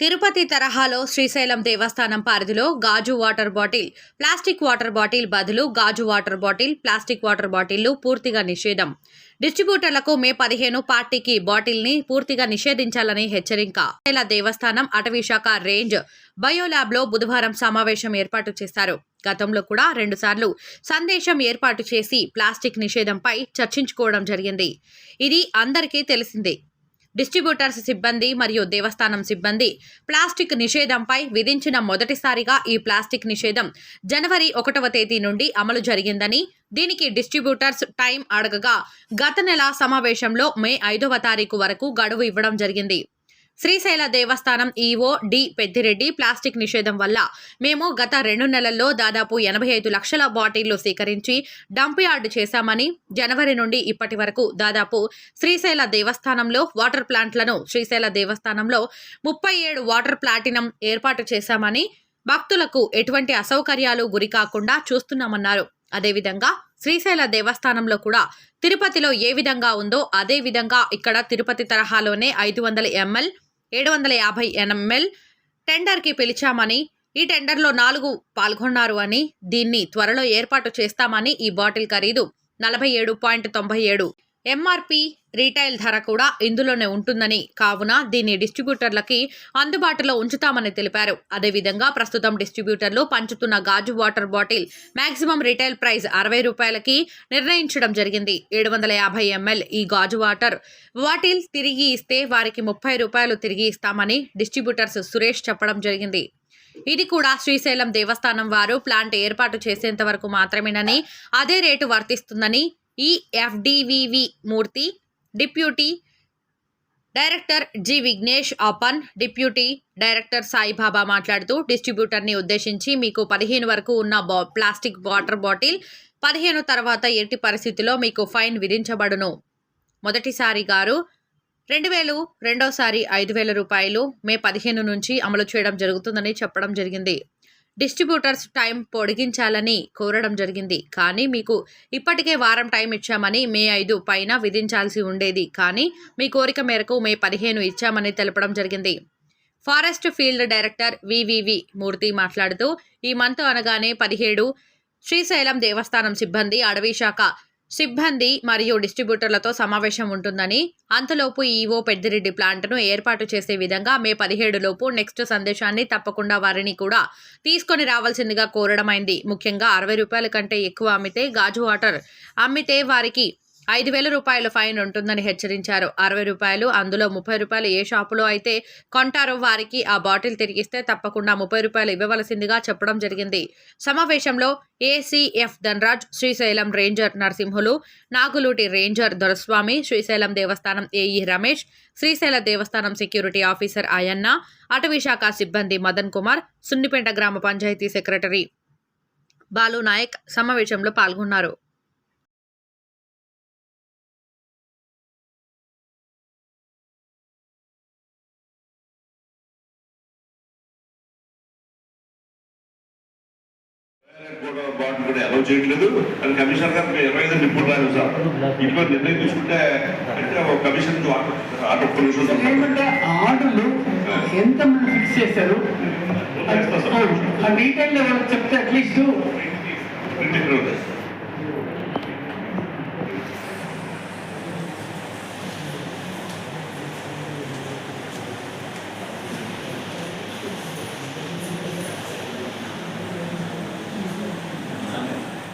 తిరుపతి తరహాలో శ్రీశైలం దేవస్థానం పరిధిలో గాజు water bottle plastic water bottle బదులు గాజు వాటర్ బాటిల్ ప్లాస్టిక్ వాటర్ బాటిల్లు పూర్తిగా నిషేధం. డిస్ట్రిబ్యూటర్లకు మే పదిహేను పార్టీకి బాటిల్ని పూర్తిగా నిషేధించాలని హెచ్చరిక. శ్రీశైల దేవస్థానం అటవీ శాఖ రేంజ్ బయోల్యాబ్లో బుధవారం సమావేశం ఏర్పాటు చేశారు. గతంలో కూడా రెండుసార్లు సందేశం ఏర్పాటు చేసి ప్లాస్టిక్ నిషేధంపై చర్చించుకోవడం జరిగింది. ఇది అందరికీ తెలిసిందే. డిస్ట్రిబ్యూటర్స్ సిబ్బంది మరియు దేవస్థానం సిబ్బంది. ప్లాస్టిక్ నిషేధంపై విధించిన మొదటిసారిగా ఈ ప్లాస్టిక్ నిషేధం జనవరి ఒకటవ తేదీ నుండి అమలు జరిగిందని దీనికి డిస్ట్రిబ్యూటర్స్ టైం అడగగా గత నెల సమావేశంలో మే ఐదవ తారీఖు వరకు గడువు ఇవ్వడం జరిగింది. శ్రీశైల దేవస్థానం ఈవో డి పెద్దిరెడ్డి ప్లాస్టిక్ నిషేధం వల్ల మేము గత రెండు నెలల్లో దాదాపు ఎనభై ఐదు లక్షల బాటిళ్ళు సేకరించి డంప్ యార్డ్ చేశామని జనవరి నుండి ఇప్పటి వరకు దాదాపు శ్రీశైల దేవస్థానంలో వాటర్ ప్లాంట్లను శ్రీశైల దేవస్థానంలో ముప్పై ఏడు వాటర్ ప్లాటినం ఏర్పాటు చేశామని భక్తులకు ఎటువంటి అసౌకర్యాలు గురి కాకుండా చూస్తున్నామన్నారు. అదేవిధంగా శ్రీశైల దేవస్థానంలో కూడా తిరుపతిలో ఏ విధంగా ఉందో అదే విధంగా ఇక్కడ తిరుపతి తరహాలోనే ఐదు వందల ఎంఎల్ ఏడు వందల యాభై ఎంఎల్ టెండర్కి పిలిచామని ఈ టెండర్లో నాలుగు పాల్గొన్నారు అని దీన్ని త్వరలో ఏర్పాటు చేస్తామని ఈ బాటిల్ ఖరీదు. నలభై ఏడు పాయింట్ తొంభై ఏడు ఎంఆర్పి రీటైల్ ధర కూడా ఇందులోనే ఉంటుందని కావున దీన్ని డిస్ట్రిబ్యూటర్లకి అందుబాటులో ఉంచుతామని తెలిపారు. అదేవిధంగా ప్రస్తుతం డిస్ట్రిబ్యూటర్లు పంచుతున్న గాజు water bottle maximum retail price అరవై రూపాయలకి నిర్ణయించడం జరిగింది. ఏడు వందల యాభై ఎంఎల్ ఈ గాజు వాటర్ బాటిల్ తిరిగి ఇస్తే వారికి ముప్పై రూపాయలు తిరిగి ఇస్తామని డిస్ట్రిబ్యూటర్స్ సురేష్ చెప్పడం జరిగింది. ఇది కూడా శ్రీశైలం దేవస్థానం వారు ప్లాంట్ ఏర్పాటు చేసేంత వరకు మాత్రమేనని అదే రేటు వర్తిస్తుందని ఈ ఎఫ్డివివి Murthy deputy director G Vignesh upon deputy director Saibaba మాట్లాడుతూ డిస్ట్రిబ్యూటర్ని ఉద్దేశించి మీకు పదిహేను వరకు ఉన్న బా ప్లాస్టిక్ వాటర్ బాటిల్ పదిహేను తర్వాత ఎట్టి పరిస్థితిలో మీకు ఫైన్ విధించబడును. మొదటిసారి గారు రెండు వేలు రెండోసారి ఐదు వేల రూపాయలు మే పదిహేను నుంచి అమలు చేయడం జరుగుతుందని చెప్పడం జరిగింది. డిస్ట్రిబ్యూటర్స్ టైం పొడిగించాలని కోరడం జరిగింది. కానీ మీకు ఇప్పటికే వారం టైం ఇచ్చామని మే ఐదు పైన విధించాల్సి ఉండేది. కానీ మీ కోరిక మేరకు మే పదిహేను ఇచ్చామని తెలపడం జరిగింది. Forest field director VVV Murthy మాట్లాడుతూ ఈ మంత్ అనగానే పదిహేడు శ్రీశైలం దేవస్థానం సిబ్బంది అడవి శాఖ సిబ్బంది మరియు డిస్ట్రిబ్యూటర్లతో సమావేశం ఉంటుందని అంతలోపు ఈవో పెద్దిరెడ్డి ప్లాంట్ను ఏర్పాటు చేసే విధంగా మే పదిహేడు లోపు నెక్స్ట్ సందేశాన్ని తప్పకుండా వారిని కూడా తీసుకొని రావాల్సిందిగా కోరడమైంది. ముఖ్యంగా అరవై రూపాయల కంటే ఎక్కువ అమ్మితే గాజు వాటర్ అమ్మితే వారికి ఐదు వేల రూపాయల ఫైన్ ఉంటుందని హెచ్చరించారు. అరవై రూపాయలు అందులో ముప్పై రూపాయలు ఏ షాపులో అయితే కొంటారో వారికి ఆ బాటిల్ తిరిగిస్తే తప్పకుండా ముప్పై రూపాయలు ఇవ్వవలసిందిగా చెప్పడం జరిగింది. సమావేశంలో ACF Dhanraj Srisailam ranger Narasimhulu Nagaluti ranger Doraswamy Srisailam దేవస్థానం ఏఈ రమేష్ శ్రీశైల దేవస్థానం సెక్యూరిటీ ఆఫీసర్ అయన్న అటవీశాఖ సిబ్బంది మదన్ కుమార్ సున్నిపేట గ్రామ పంచాయతీ సెక్రటరీ బాలు నాయక్ సమావేశంలో పాల్గొన్నారు. బాండ్ కూడా అలౌ చేయట్లేదు. అది కమిషనర్ గారు ఇరవై ఐదు రిపోర్ట్ రాలేదు సార్. ఇంట్లో నిర్ణయం తీసుకుంటే అంటే కమిషన్ ఆర్డర్ పొల్యూషన్ ఆర్డర్లు ఎంత మంది ఫిక్స్ చేశారు? డీటెయిల్ చెప్తే అట్లీస్ట్